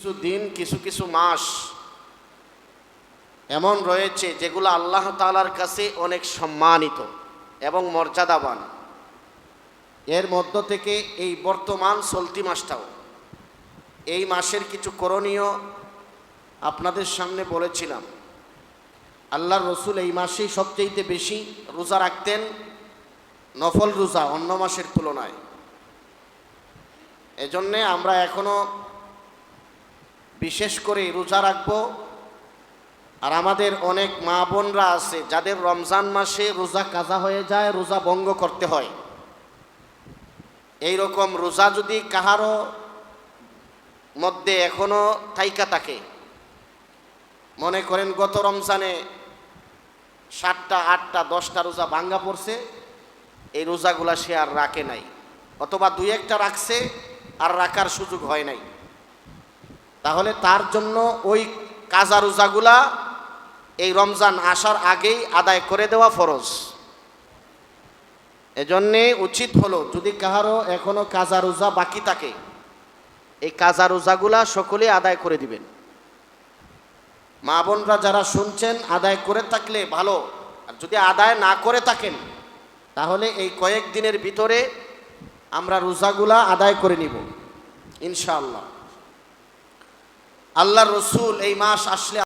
কিছু দিন, কিছু কিছু মাস এমন রয়েছে যেগুলো আল্লাহ তালার কাছে অনেক সম্মানিত এবং মর্যাদাবান। এর মধ্য থেকে এই বর্তমান চলতি মাসটাও। এই মাসের কিছু করণীয় আপনাদের সামনে বলেছিলাম। আল্লাহর রসুল এই মাসেই সবচেয়ে বেশি রোজা রাখতেন, নফল রোজা অন্য মাসের তুলনায়। এজন্যে আমরা এখনও বিশেষ করে রোজা রাখব। আর আমাদের অনেক মা বোনরা আছে, যাদের রমজান মাসে রোজা কাজা হয়ে যায়, রোজা ভঙ্গ করতে হয়। এই রকম রোজা যদি কাহারও মধ্যে এখনও থাইকা থাকে, মনে করেন গত রমজানে সাতটা, আটটা, দশটা রোজা ভাঙ্গা পড়ছে, এই রোজাগুলা সে আর রাখে নাই, অথবা দুই একটা রাখছে, আর রাখার সুযোগ হয় নাই। তাহলে তার জন্য ওই কাজা রোজাগুলা এই রমজান আসার আগেই আদায় করে দেওয়া ফরজ। এজন্যে উচিত হলো যদি কাহারও এখনও কাজা রোজা বাকি থাকে, এই কাজা রোজাগুলা সকলে আদায় করে দিবেন। মা বোনরা যারা শুনছেন, আদায় করে থাকলে ভালো। আর যদি আদায় না করে থাকেন, তাহলে এই কয়েক দিনের ভিতরে আমরা রোজাগুলা আদায় করে নিব, ইনশাআল্লাহ। আল্লাহ রসুল এই মাস আসলে